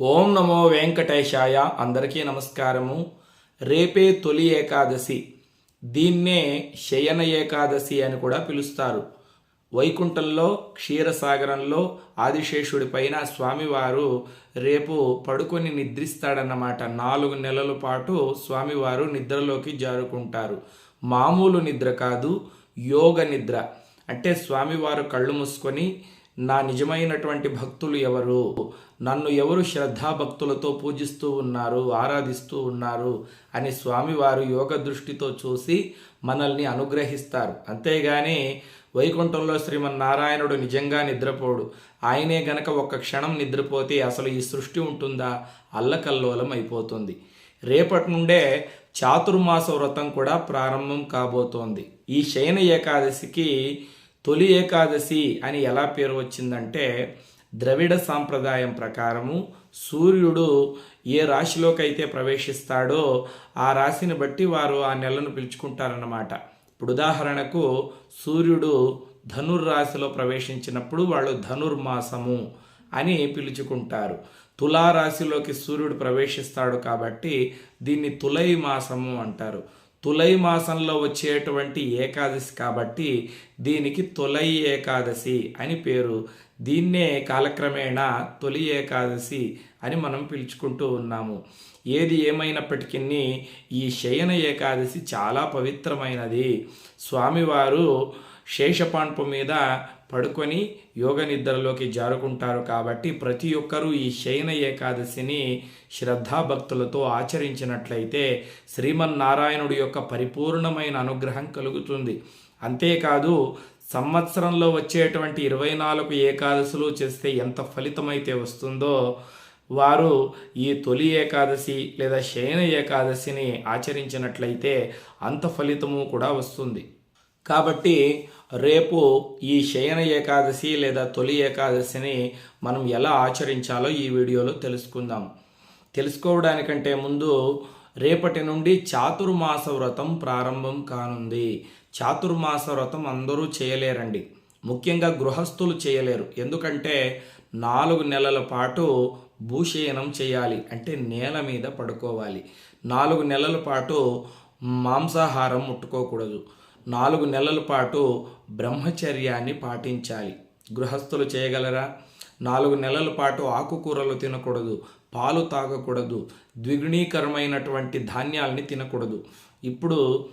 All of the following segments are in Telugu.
ఓం నమో వెంకటేశాయ. అందరికీ నమస్కారము. రేపే తొలి ఏకాదశి. దీన్నే శయన ఏకాదశి అని కూడా పిలుస్తారు. వైకుంఠంలో క్షీరసాగరంలో ఆదిశేషుడి పైన స్వామివారు రేపు పడుకొని నిద్రిస్తాడన్నమాట. నాలుగు నెలల పాటు స్వామివారు నిద్రలోకి జారుకుంటారు. మామూలు నిద్ర కాదు యోగ నిద్ర. అంటే స్వామివారు కళ్ళు మూసుకొని నా నిజమైనటువంటి భక్తులు ఎవరు? నన్ను ఎవరు శ్రద్ధాభక్తులతో పూజిస్తూ ఉన్నారు ఆరాధిస్తూ ఉన్నారు అని స్వామివారు యోగ దృష్టితో చూసి మనల్ని అనుగ్రహిస్తారు. అంతేగాని వైకుంఠంలో శ్రీమన్నారాయణుడు నిజంగా నిద్రపోడు. ఆయనే గనక ఒక్క క్షణం నిద్రపోతే అసలు ఈ సృష్టి ఉంటుందా? అల్లకల్లోలం అయిపోతుంది. రేపటి నుండే చాతుర్మాస వ్రతం కూడా ప్రారంభం కాబోతోంది. ఈ శయన ఏకాదశికి తొలి ఏకాదశి అని ఎలా పేరు వచ్చిందంటే ద్రవిడ సాంప్రదాయం ప్రకారము సూర్యుడు ఏ రాశిలోకి అయితే ప్రవేశిస్తాడో ఆ రాశిని బట్టి వారు ఆ నెలను పిలుచుకుంటారన్నమాట. ఇప్పుడు ఉదాహరణకు సూర్యుడు ధనుర్రాశిలో ప్రవేశించినప్పుడు వాళ్ళు ధనుర్మాసము అని పిలుచుకుంటారు. తులారాశిలోకి సూర్యుడు ప్రవేశిస్తాడు కాబట్టి దీన్ని తులై మాసము అంటారు. తులై మాసంలో వచ్చేటువంటి ఏకాదశి కాబట్టి దీనికి తొలై ఏకాదశి అని పేరు. దీన్నే కాలక్రమేణా తొలి ఏకాదశి అని మనం పిలుచుకుంటూ ఉన్నాము. ఏది ఏమైనప్పటికీ ఈ శయన ఏకాదశి చాలా పవిత్రమైనది. స్వామివారు శేషపాన్పు మీద పడుకొని యోగ నిద్రలోకి జారుకుంటారు కాబట్టి ప్రతి ఒక్కరూ ఈ శయన ఏకాదశిని శ్రద్ధాభక్తులతో ఆచరించినట్లయితే శ్రీమన్నారాయణుడి యొక్క పరిపూర్ణమైన అనుగ్రహం కలుగుతుంది. అంతేకాదు సంవత్సరంలో వచ్చేటువంటి ఇరవై నాలుగు ఏకాదశులు చేస్తే ఎంత ఫలితమైతే వస్తుందో వారు ఈ తొలి ఏకాదశి లేదా శయన ఏకాదశిని ఆచరించినట్లయితే అంత ఫలితము కూడా వస్తుంది. కాబట్టి రేపు ఈ శయన ఏకాదశి లేదా తొలి ఏకాదశిని మనం ఎలా ఆచరించాలో ఈ వీడియోలో తెలుసుకుందాం. తెలుసుకోవడానికంటే ముందు రేపటి నుండి చాతుర్మాస వ్రతం ప్రారంభం కానుంది. చాతుర్మాస వ్రతం అందరూ చేయలేరండి. ముఖ్యంగా గృహస్థులు చేయలేరు. ఎందుకంటే నాలుగు నెలల పాటు భూశయనం చేయాలి. అంటే నేల మీద పడుకోవాలి. నాలుగు నెలల పాటు మాంసాహారం ముట్టుకోకూడదు. నాలుగు నెలల పాటు బ్రహ్మచర్యాన్ని పాటించాలి. గృహస్థులు చేయగలరా? నాలుగు నెలల పాటు ఆకుకూరలు తినకూడదు పాలు తాగకూడదు ద్విగుణీకరమైనటువంటి ధాన్యాల్ని తినకూడదు. ఇప్పుడు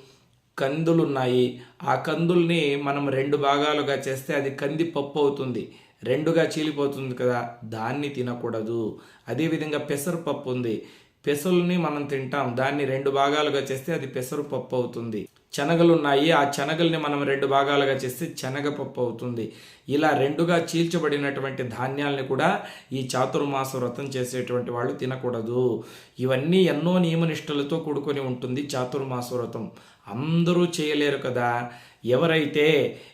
కందులు ఉన్నాయి ఆ కందుల్ని మనం రెండు భాగాలుగా చేస్తే అది కంది పప్పు అవుతుంది. రెండుగా చీలిపోతుంది కదా దాన్ని తినకూడదు. అదేవిధంగా పెసరపప్పు ఉంది. పెసల్ని మనం తింటాం దాన్ని రెండు భాగాలుగా చేస్తే అది పెసరపప్పు అవుతుంది. శనగలు ఉన్నాయి ఆ శనగల్ని మనం రెండు భాగాలుగా చేస్తే శనగపప్పు అవుతుంది. ఇలా రెండుగా చీల్చబడినటువంటి ధాన్యాల్ని కూడా ఈ చాతుర్మాస వ్రతం చేసేటువంటి వాళ్ళు తినకూడదు. ఇవన్నీ ఎన్నో నియమనిష్టలతో కూడుకొని ఉంటుంది చాతుర్మాస వ్రతం. అందరూ చేయలేరు కదా. ఎవరైతే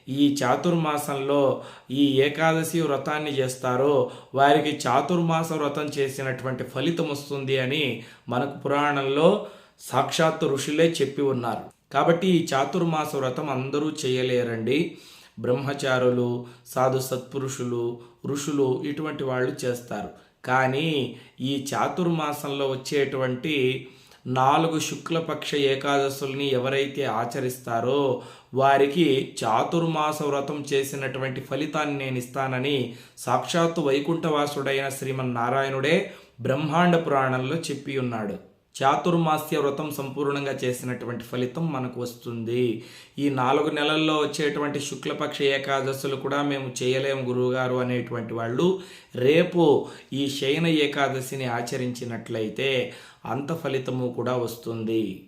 ఈ చాతుర్మాసంలో ఈ ఏకాదశి వ్రతాన్ని చేస్తారో వారికి చాతుర్మాస వ్రతం చేసినటువంటి ఫలితం వస్తుంది అని మనకు పురాణంలో సాక్షాత్తు ఋషులే చెప్పి ఉన్నారు. కాబట్టి ఈ చాతుర్మాస వ్రతం అందరూ చేయలేరండి. బ్రహ్మచారులు సాధు సత్పురుషులు ఋషులు ఇటువంటి వాళ్ళు చేస్తారు. కానీ ఈ చాతుర్మాసంలో వచ్చేటువంటి నాలుగు శుక్లపక్ష ఏకాదశుల్ని ఎవరైతే ఆచరిస్తారో వారికి చాతుర్మాస వ్రతం చేసినటువంటి ఫలితాన్ని నేను ఇస్తానని సాక్షాత్తు వైకుంఠవాసుడైన శ్రీమన్నారాయణుడే బ్రహ్మాండ పురాణంలో చెప్పి ఉన్నాడు. చాతుర్మాస్య వ్రతం సంపూర్ణంగా చేసినటువంటి ఫలితం మనకు వస్తుంది. ఈ నాలుగు నెలల్లో వచ్చేటువంటి శుక్లపక్ష ఏకాదశులు కూడా మేము చేయలేము గురువుగారు అనేటువంటి వాళ్ళు. రేపు ఈ శయన ఏకాదశిని ఆచరించినట్లయితే అంత ఫలితము కూడా వస్తుంది.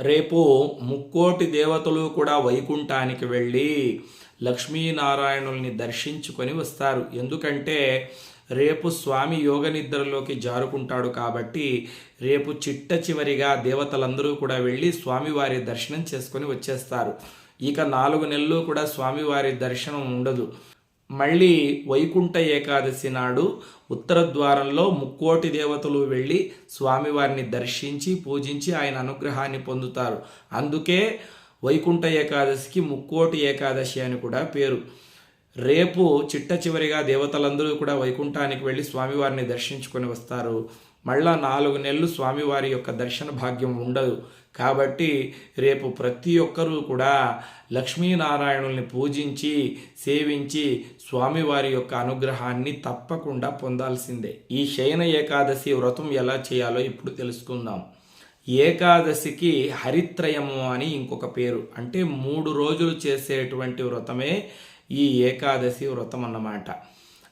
రేపు ముక్కోటి దేవతలు కూడా వైకుంఠానికి వెళ్ళి లక్ష్మీనారాయణుల్ని దర్శించుకొని వస్తారు. ఎందుకంటే రేపు స్వామి యోగ నిద్రలోకి జారుకుంటాడు కాబట్టి రేపు చిట్ట చివరిగా దేవతలందరూ కూడా వెళ్ళి స్వామివారి దర్శనం చేసుకొని వచ్చేస్తారు. ఇక నాలుగు నెలలు కూడా స్వామివారి దర్శనం ఉండదు. మళ్ళీ వైకుంఠ ఏకాదశి నాడు ఉత్తర ద్వారంలో ముక్కోటి దేవతలు వెళ్ళి స్వామివారిని దర్శించి పూజించి ఆయన అనుగ్రహాన్ని పొందుతారు. అందుకే వైకుంఠ ఏకాదశికి ముక్కోటి ఏకాదశి అని కూడా పేరు. రేపు చిట్ట చివరిగా దేవతలందరూ కూడా వైకుంఠానికి వెళ్ళి స్వామివారిని దర్శించుకొని వస్తారు. మళ్ళా నాలుగు నెలలు స్వామివారి యొక్క దర్శన భాగ్యం ఉండదు. కాబట్టి రేపు ప్రతి ఒక్కరూ కూడా లక్ష్మీనారాయణుల్ని పూజించి సేవించి స్వామివారి యొక్క అనుగ్రహాన్ని తప్పకుండా పొందాల్సిందే. ఈ శయన ఏకాదశి వ్రతం ఎలా చేయాలో ఇప్పుడు తెలుసుకుందాం. ఏకాదశికి హరిత్రయము అని ఇంకొక పేరు. అంటే మూడు రోజులు చేసేటువంటి వ్రతమే ఈ ఏకాదశి వ్రతం అన్నమాట.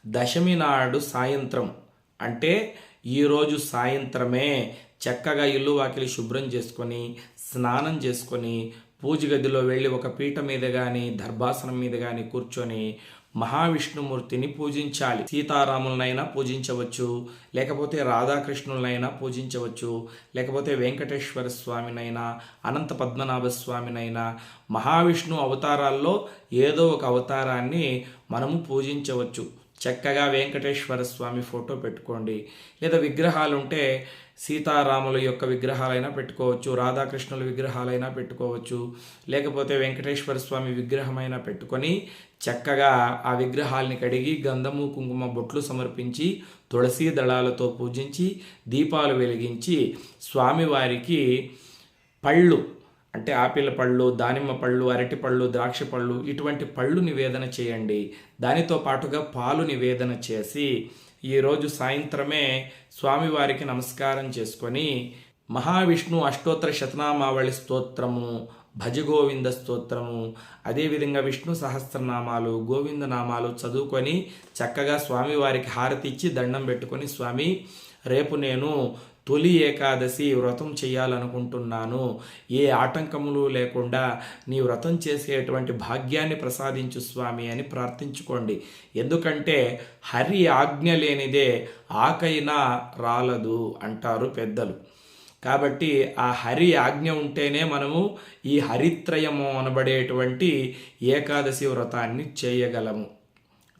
దశమి నాడు సాయంత్రం. అంటే ఈరోజు సాయంత్రమే చక్కగా ఇల్లు వాకిలి శుభ్రం చేసుకొని స్నానం చేసుకొని పూజ గదిలో వెళ్ళి ఒక పీట మీద కానీ దర్భాసనం మీద కానీ కూర్చొని మహావిష్ణుమూర్తిని పూజించాలి. సీతారాములనైనా పూజించవచ్చు లేకపోతే రాధాకృష్ణులనైనా పూజించవచ్చు లేకపోతే వెంకటేశ్వర స్వామినైనా అనంత పద్మనాభ స్వామినైనా మహావిష్ణు అవతారాల్లో ఏదో ఒక అవతారాన్ని మనము పూజించవచ్చు. చక్కగా వెంకటేశ్వర స్వామి ఫోటో పెట్టుకోండి. లేదా విగ్రహాలు ఉంటే సీతారాముల యొక్క విగ్రహాలైనా పెట్టుకోవచ్చు రాధాకృష్ణుల విగ్రహాలైనా పెట్టుకోవచ్చు. లేకపోతే వెంకటేశ్వర స్వామి విగ్రహమైనా పెట్టుకొని చక్కగా ఆ విగ్రహాల్ని కడిగి గంధము కుంకుమ బొట్లు సమర్పించి తులసీ దళాలతో పూజించి దీపాలు వెలిగించి స్వామివారికి పళ్ళు అంటే ఆపిల్ పళ్ళు దానిమ్మ పళ్ళు అరటి పళ్ళు ద్రాక్ష పళ్ళు ఇటువంటి పళ్ళు నివేదన చేయండి. దానితో పాటుగా పాలు నివేదన చేసి ఈరోజు సాయంత్రమే స్వామివారికి నమస్కారం చేసుకొని మహావిష్ణు అష్టోత్తర శతనామావళి స్తోత్రము భజగోవింద స్తోత్రము అదేవిధంగా విష్ణు సహస్రనామాలు గోవింద నామాలు చదువుకొని చక్కగా స్వామివారికి హారతి ఇచ్చి దండం పెట్టుకొని స్వామి రేపు నేను తొలి ఏకాదశి వ్రతం చేయాలనుకుంటున్నాను. ఏ ఆటంకములు లేకుండా నీ వ్రతం చేసేటువంటి భాగ్యాన్ని ప్రసాదించు స్వామి అని ప్రార్థించుకోండి. ఎందుకంటే హరి ఆజ్ఞ లేనిదే ఆకైనా రాలదు అంటారు పెద్దలు. కాబట్టి ఆ హరి ఆజ్ఞ ఉంటేనే మనము ఈ హరిత్రయము అనబడేటువంటి ఏకాదశి వ్రతాన్ని చేయగలము.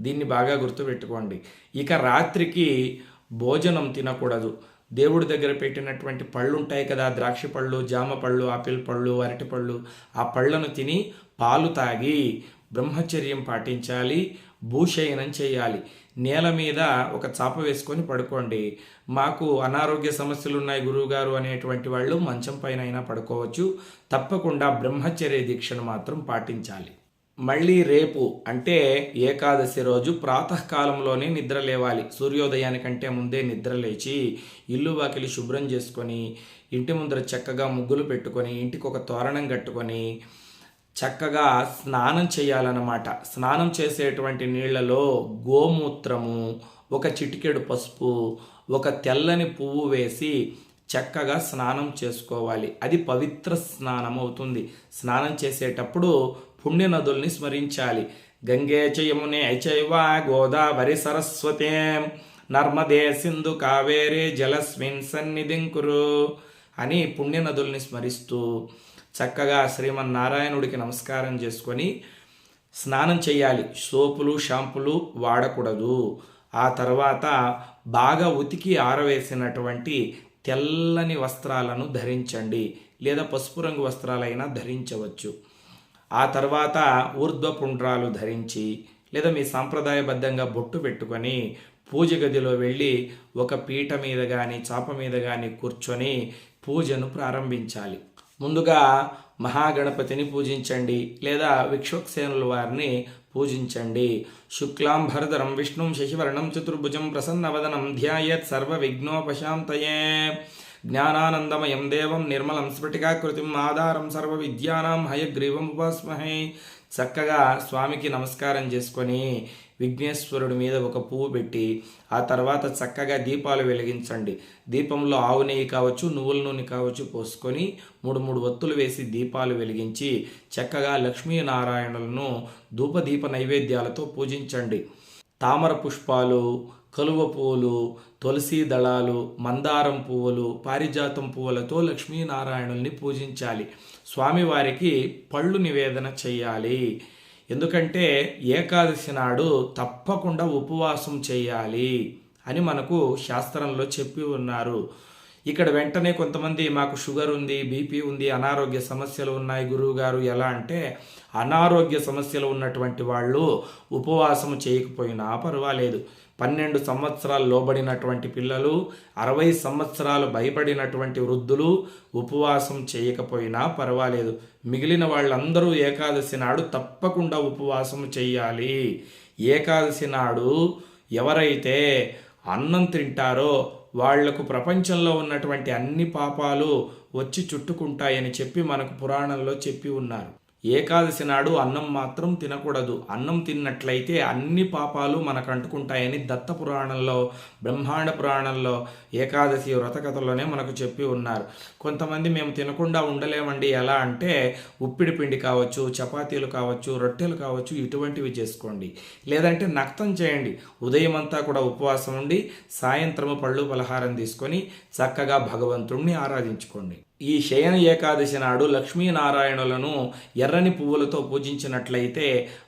దీన్ని బాగా గుర్తుపెట్టుకోండి. ఇక రాత్రికి భోజనం తినకూడదు. దేవుడి దగ్గర పెట్టినటువంటి పళ్ళు ఉంటాయి కదా ద్రాక్ష పళ్ళు జామ పళ్ళు ఆపిల్ పళ్ళు అరటి పళ్ళు ఆ పళ్ళను తిని పాలు తాగి బ్రహ్మచర్యం పాటించాలి భూషయనం చేయాలి. నేల మీద ఒక చాప వేసుకొని పడుకోండి. మాకు అనారోగ్య సమస్యలు ఉన్నాయి గురువుగారు అనేటువంటి వాళ్ళు మంచం పైన అయినా పడుకోవచ్చు. తప్పకుండా బ్రహ్మచర్య దీక్షను మాత్రం పాటించాలి. మళ్ళీ రేపు అంటే ఏకాదశి రోజు ప్రాతకాలంలోనే నిద్ర లేవాలి. సూర్యోదయానికంటే ముందే నిద్ర లేచి ఇల్లు వాకిలి శుభ్రం చేసుకొని ఇంటి ముందర చక్కగా ముగ్గులు పెట్టుకొని ఇంటికి ఒక తోరణం కట్టుకొని చక్కగా స్నానం చేయాలన్నమాట. స్నానం చేసేటువంటి నీళ్ళలో గోమూత్రము ఒక చిటికెడు పసుపు ఒక తెల్లని పువ్వు వేసి చక్కగా స్నానం చేసుకోవాలి. అది పవిత్ర స్నానం అవుతుంది. స్నానం చేసేటప్పుడు పుణ్య నదుల్ని స్మరించాలి. గంగే చయమునే చైవ గోదావరి సరస్వతే. నర్మదే సింధు కావేరే జలస్మిన్ సన్నిధిం కురు అని పుణ్య నదుల్ని స్మరిస్తూ చక్కగా శ్రీమన్నారాయణుడికి నమస్కారం చేసుకొని స్నానం చేయాలి. సోపులు షాంపులు వాడకూడదు. ఆ తర్వాత బాగా ఉతికి ఆరవేసినటువంటి తెల్లని వస్త్రాలను ధరించండి. లేదా పసుపు రంగు వస్త్రాలైనా ధరించవచ్చు. ఆ తర్వాత ఊర్ధ్వపుండ్రాలు ధరించి లేదా మీ సాంప్రదాయబద్ధంగా బొట్టు పెట్టుకొని పూజ గదిలో వెళ్ళి ఒక పీట మీద కానీ చాప మీద కానీ కూర్చొని పూజను ప్రారంభించాలి. ముందుగా మహాగణపతిని పూజించండి లేదా విక్షోక్సేనుల వారిని పూజించండి. శుక్లాంభరధరం విష్ణుం శశివర్ణం చతుర్భుజం ప్రసన్నవదనం ధ్యాయత్ సర్వ విఘ్నోపశాంతయే జ్ఞానానందమయం దేవం నిర్మలం స్ఫటికాకృతిం ఆధారం సర్వ విద్యానాం హయగ్రీవం ఉపాస్మహే చక్కగా స్వామికి నమస్కారం చేసుకొని విఘ్నేశ్వరుడి మీద ఒక పువ్వు పెట్టి ఆ తర్వాత చక్కగా దీపాలు వెలిగించండి. దీపంలో ఆవు నెయ్యి కావచ్చు నువ్వుల నూనె కావచ్చు పోసుకొని మూడు మూడు ఒత్తులు వేసి దీపాలు వెలిగించి చక్కగా లక్ష్మీనారాయణులను ధూపదీప నైవేద్యాలతో పూజించండి. తామర పుష్పాలు కలువ పువ్వులు తులసి దళాలు మందారం పువ్వులు పారిజాతం పువ్వులతో లక్ష్మీనారాయణుల్ని పూజించాలి. స్వామివారికి పళ్ళు నివేదన చేయాలి ఎందుకంటే ఏకాదశి నాడు తప్పకుండా ఉపవాసం చేయాలి అని మనకు శాస్త్రంలో చెప్పి ఉన్నారు. ఇక్కడ వెంటనే కొంతమంది మాకు షుగర్ ఉంది బీపీ ఉంది అనారోగ్య సమస్యలు ఉన్నాయి గురువు గారు ఎలా అంటే అనారోగ్య సమస్యలు ఉన్నటువంటి వాళ్ళు ఉపవాసం చేయకపోయినా పర్వాలేదు. పన్నెండు సంవత్సరాలు లోబడినటువంటి పిల్లలు అరవై సంవత్సరాలు భయపడినటువంటి వృద్ధులు ఉపవాసం చేయకపోయినా పర్వాలేదు. మిగిలిన వాళ్ళందరూ ఏకాదశి నాడు తప్పకుండా ఉపవాసం చేయాలి ఏకాదశి నాడు ఎవరైతే అన్నం తింటారో వాళ్ళకు ప్రపంచంలో ఉన్నటువంటి అన్ని పాపాలు వచ్చి చుట్టుకుంటాయని చెప్పి మనకు పురాణంలో చెప్పి ఉన్నారు. ఏకాదశి నాడు అన్నం మాత్రం తినకూడదు. అన్నం తిన్నట్లయితే అన్ని పాపాలు మనకు అంటుకుంటాయని దత్త పురాణంలో బ్రహ్మాండ పురాణంలో ఏకాదశి వ్రతకథలోనే మనకు చెప్పి ఉన్నారు. కొంతమంది మేము తినకుండా ఉండలేమండి. ఎలా అంటే ఉప్పిడి పిండి కావచ్చు చపాతీలు కావచ్చు రొట్టెలు కావచ్చు ఇటువంటివి చేసుకోండి. లేదంటే నక్తం చేయండి. ఉదయం అంతా కూడా ఉపవాసం ఉండి సాయంత్రము పళ్ళు పలహారం తీసుకొని చక్కగా భగవంతుణ్ణి ఆరాధించుకోండి. ఈ శయన ఏకాదశి నాడు లక్ష్మీనారాయణులను ఎర్రని పువ్వులతో పూజించినట్లయితే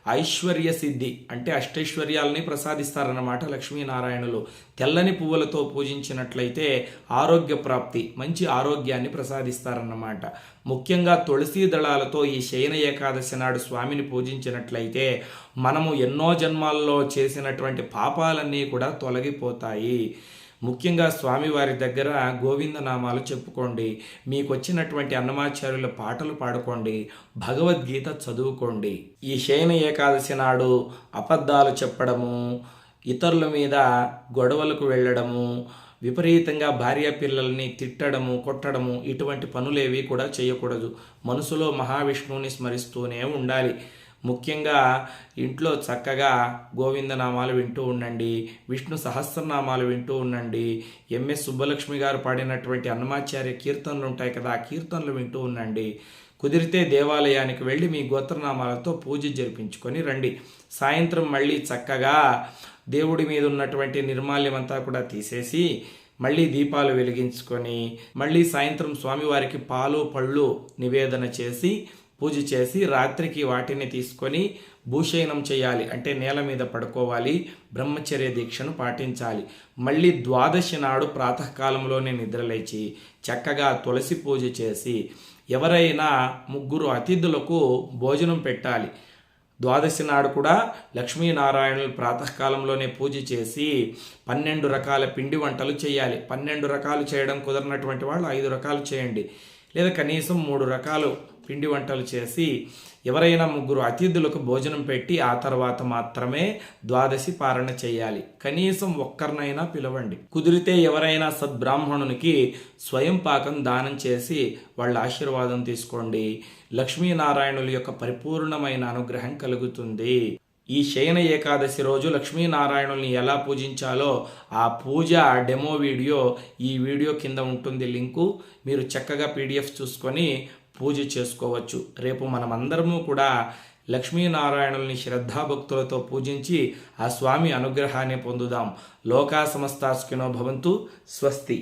ఐశ్వర్య సిద్ధి అంటే అష్టైశ్వర్యాలని ప్రసాదిస్తారన్నమాట లక్ష్మీనారాయణులు. తెల్లని పువ్వులతో పూజించినట్లయితే ఆరోగ్య ప్రాప్తి మంచి ఆరోగ్యాన్ని ప్రసాదిస్తారన్నమాట. ముఖ్యంగా తులసీ దళాలతో ఈ శయన ఏకాదశి నాడు స్వామిని పూజించినట్లయితే మనము ఎన్నో జన్మాల్లో చేసినటువంటి పాపాలన్నీ కూడా తొలగిపోతాయి. ముఖ్యంగా స్వామివారి దగ్గర గోవిందనామాలు చెప్పుకోండి. మీకు వచ్చినటువంటి అన్నమాచార్యుల పాటలు పాడుకోండి. భగవద్గీత చదువుకోండి. ఈ శయన ఏకాదశి నాడు అబద్ధాలు చెప్పడము ఇతరుల మీద గొడవలకు వెళ్ళడము విపరీతంగా భార్య పిల్లల్ని తిట్టడము కొట్టడము ఇటువంటి పనులేవి కూడా చేయకూడదు. మనసులో మహావిష్ణువుని స్మరిస్తూనే ఉండాలి. ముఖ్యంగా ఇంట్లో చక్కగా గోవిందనామాలు వింటూ ఉండండి విష్ణు సహస్రనామాలు వింటూ ఉండండి ఎంఎస్ సుబ్బలక్ష్మి గారు పాడినటువంటి అన్నమాచార్య కీర్తనలు ఉంటాయి కదా ఆ కీర్తనలు వింటూ ఉండండి. కుదిరితే దేవాలయానికి వెళ్ళి మీ గోత్రనామాలతో పూజ జరిపించుకొని రండి. సాయంత్రం మళ్ళీ చక్కగా దేవుడి మీద ఉన్నటువంటి నిర్మాల్యం అంతా కూడా తీసేసి మళ్ళీ దీపాలు వెలిగించుకొని మళ్ళీ సాయంత్రం స్వామివారికి పాలు పళ్ళు నివేదన చేసి పూజ చేసి రాత్రికి వాటిని తీసుకొని భూషయనం చేయాలి. అంటే నేల మీద పడుకోవాలి. బ్రహ్మచర్య దీక్షను పాటించాలి. మళ్ళీ ద్వాదశి నాడు ప్రాతకాలంలోనే నిద్రలేచి చక్కగా తులసి పూజ చేసి ఎవరైనా ముగ్గురు అతిథులకు భోజనం పెట్టాలి. ద్వాదశి నాడు కూడా లక్ష్మీనారాయణులు ప్రాతకాలంలోనే పూజ చేసి పన్నెండు రకాల పిండి వంటలు చేయాలి. పన్నెండు రకాలు చేయడం కుదరనటువంటి వాళ్ళు ఐదు రకాలు చేయండి. లేదా కనీసం మూడు రకాలు పిండి వంటలు చేసి ఎవరైనా ముగ్గురు అతిథులకు భోజనం పెట్టి ఆ తర్వాత మాత్రమే ద్వాదశి పారణ చేయాలి. కనీసం ఒక్కరినైనా పిలవండి. కుదిరితే ఎవరైనా సద్బ్రాహ్మణునికి స్వయం పాకం దానం చేసి వాళ్ళ ఆశీర్వాదం తీసుకోండి. లక్ష్మీనారాయణుల యొక్క పరిపూర్ణమైన అనుగ్రహం కలుగుతుంది. ఈ శయన ఏకాదశి రోజు లక్ష్మీనారాయణుల్ని ఎలా పూజించాలో ఆ పూజ డెమో వీడియో ఈ వీడియో కింద ఉంటుంది లింకు. మీరు చక్కగా పీడిఎఫ్ చూసుకొని పూజ చేసుకోవచ్చు. రేపు మనమందరము కూడా లక్ష్మీనారాయణుల్ని శ్రద్ధాభక్తులతో పూజించి ఆ స్వామి అనుగ్రహాన్ని పొందుదాం. లోకా సమస్తాస్కినో భవంతు. స్వస్తి.